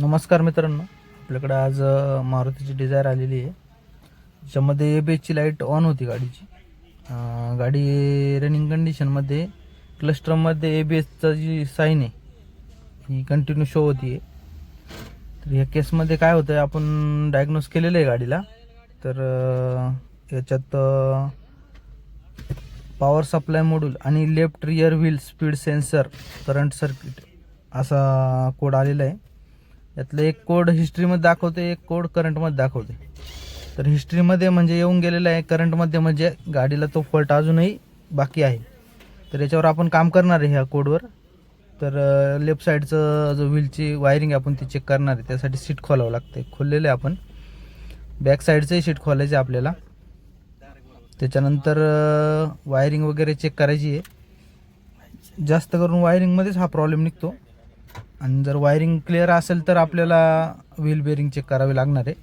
नमस्कार मित्रांनो. आपल्याकडे आज मारुतीची डिझायर आलेली आहे. त्याच्यामध्ये ए बी एचची लाइट ऑन होती गाडीची. गाडी रनिंग कंडिशनमध्ये क्लस्टरमध्ये ए बी एचचा जी साईन आहे ही कंटिन्यू शो होती आहे तर ह्या केसमध्ये काय होतं आहे आपण डायग्नोस केलेलं आहे गाडीला. तर याच्यात पॉवर सप्लाय मॉड्यूल आणि left rear wheel speed sensor current circuit असा कोड आलेला आहे. यातलं एक कोड हिस्ट्रीमध्ये दाखवते एक कोड करंटमध्ये दाखवते. तर हिस्ट्रीमध्ये म्हणजे येऊन गेलेलं आहे करंटमध्ये म्हणजे गाडीला तो फॉल्ट अजूनही बाकी आहे. तर याच्यावर आपण काम करणार आहे ह्या कोडवर तर लेफ्ट साईडचं जो व्हीलची वायरिंग आपण ती चेक करणार आहे. त्यासाठी सीट खोलावं लागते खोललेलं आहे आपण. बॅक साईडचंही सीट खोलायचं आहे आपल्याला. त्याच्यानंतर वायरिंग वगैरे चेक करायची आहे. जास्त करून वायरिंगमध्येच हा प्रॉब्लेम निघतो. आणि जर वायरिंग क्लिअर असेल तर आपल्याला व्हील बेअरिंग चेक करावे लागणार आहे.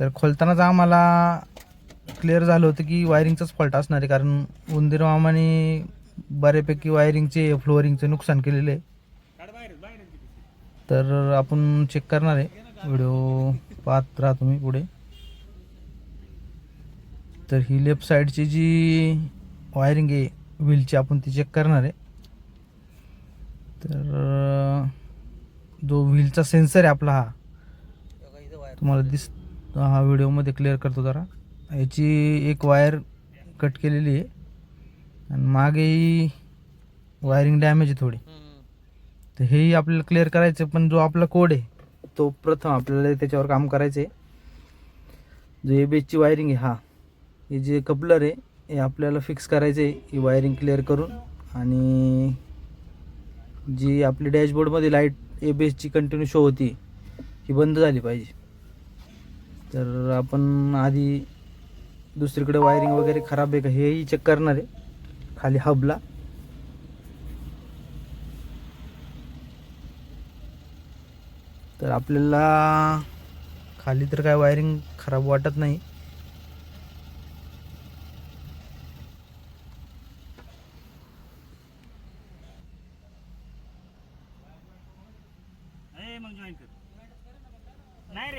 तर खोलतानाच आम्हाला क्लिअर झालं होतं की वायरिंगचाच फॉल्ट असणार आहे कारण उंदीर मामाने बऱ्यापैकी वायरिंगचे फ्लोअरिंगचे नुकसान केलेले आहे. तर आपण चेक करणार आहे. व्हिडिओ पाहत राहा तुम्ही पुढे. तर ही लेफ्ट साईडची जी वायरिंग आहे व्हीलची आपण ती चेक करणार आहे. तर जो व्हीलचा सेन्सर आहे आपला हा. तुम्हाला दिस हा व्हिडिओमध्ये क्लिअर करतो जरा. याची एक वायर कट केलेली आहे. आणि मागेही वायरिंग डॅमेज आहे थोडी. तर हेही आपल्याला क्लिअर करायचं आहे, पण जो आपला कोड आहे तो प्रथम आपल्याला त्याच्यावर काम करायचं आहे जो ए बेसची वायरिंग आहे हा. हे जे कपलर आहे हे आपल्याला फिक्स करायचं आहे ही वायरिंग क्लिअर करून. आणि जी आपली डॅशबोर्डमध्ये लाइट ए बेसची कंटिन्यू शो होती ही बंद झाली पाहिजे. तर आपण आधी दुसरीकडे वायरिंग वगैरे खराब आहे का हेही चेक करणार आहे. खाली हबला तर आपल्याला खाली तर काय वायरिंग खराब वाटत नाही.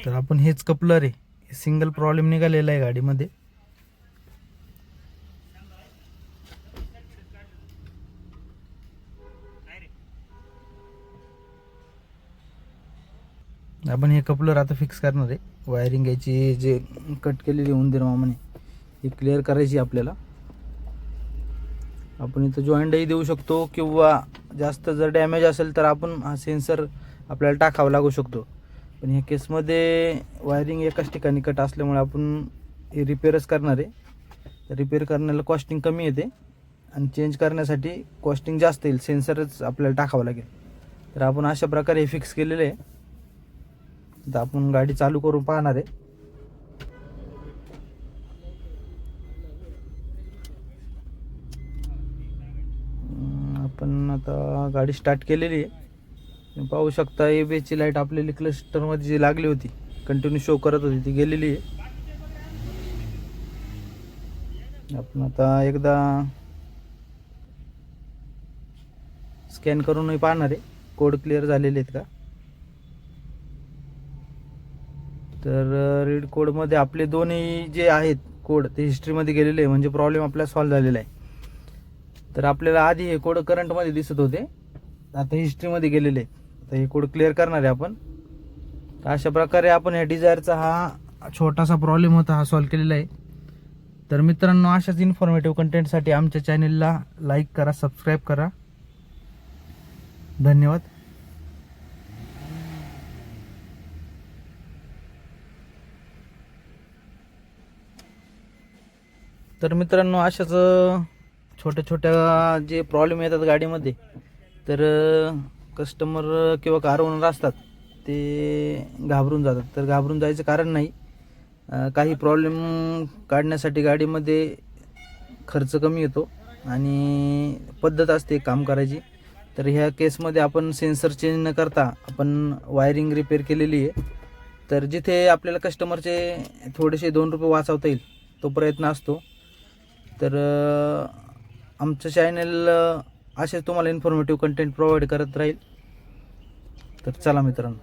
तर आपण हेच कपलर आहे. सिंगल प्रॉब्लेम निघालेला आहे गाडीमध्ये. आपण हे कपलर आता फिक्स करणार आहे. वायरिंग याची जे कट केलेली उंदीर मामाने ही क्लिअर करायची आपल्याला. आपण इथं जॉईंटही देऊ शकतो किंवा जास्त जर डॅमेज असेल तर आपण हा सेन्सर आपल्याला टाकावा लागू शकतो. पण ह्या केसमध्ये वायरिंग एकाच ठिकाणी कट असल्यामुळे आपण हे रिपेअरच करणार आहे. रिपेअर करण्याला कॉस्टिंग कमी येते. आणि चेंज करण्यासाठी कॉस्टिंग जास्त येईल. सेन्सरच आपल्याला टाकावं लागेल. तर आपण अशा प्रकारे हे फिक्स केलेलं आहे. तर आपण गाडी चालू करून पाहणार आहे. आपण आता गाडी स्टार्ट केलेली आहे. पाहू शकता ए बेची लाइट आपल्याला क्लस्टरमध्ये जी लागली होती कंटिन्यू शो करत होती ती गेलेली आहे. आपण आता एकदा स्कॅन करूनही पाहणार आहे. कोड क्लिअर झालेले आहेत का? तर रीड कोडमध्ये आपले दोन्ही जे आहेत कोड ते हिस्ट्रीमध्ये गेलेले आहे. म्हणजे प्रॉब्लेम आपला सॉल्व्ह झालेला आहे. तर आपल्याला आधी हे कोड करंटमध्ये दिसत होते. आता हिस्ट्रीमध्ये गेलेले आहेत आता हे कोड क्लिअर करणार आहे आपण. तर अशा प्रकारे आपण ह्या डिझायरचा हा छोटासा प्रॉब्लेम होता हा सॉल्व केलेला आहे. तर मित्रांनो अशाच इन्फॉर्मेटिव्ह कंटेंटसाठी आमच्या चॅनेलला लाईक करा सबस्क्राईब करा. धन्यवाद. तर मित्रांनो अशाच छोट्या छोट्या जे प्रॉब्लेम येतात गाडीमध्ये तर कस्टमर किंवा कार ओनर असतात ते घाबरून जातात. तर घाबरून जायचं कारण नाही. काही प्रॉब्लेम काढण्यासाठी गाडीमध्ये खर्च कमी येतो आणि पद्धत असते काम करायची. तर ह्या केसमध्ये आपण सेन्सर चेंज न करता आपण वायरिंग रिपेअर केलेली आहे. तर जिथे आपल्याला कस्टमरचे थोडेसे दोन रुपये वाचवता येईल तो प्रयत्न असतो. तर आमचं चॅनल असेच तुम्हाला इन्फॉर्मेटिव्ह कंटेंट प्रोव्हाइड करत राहील. तर चला मित्रांनो.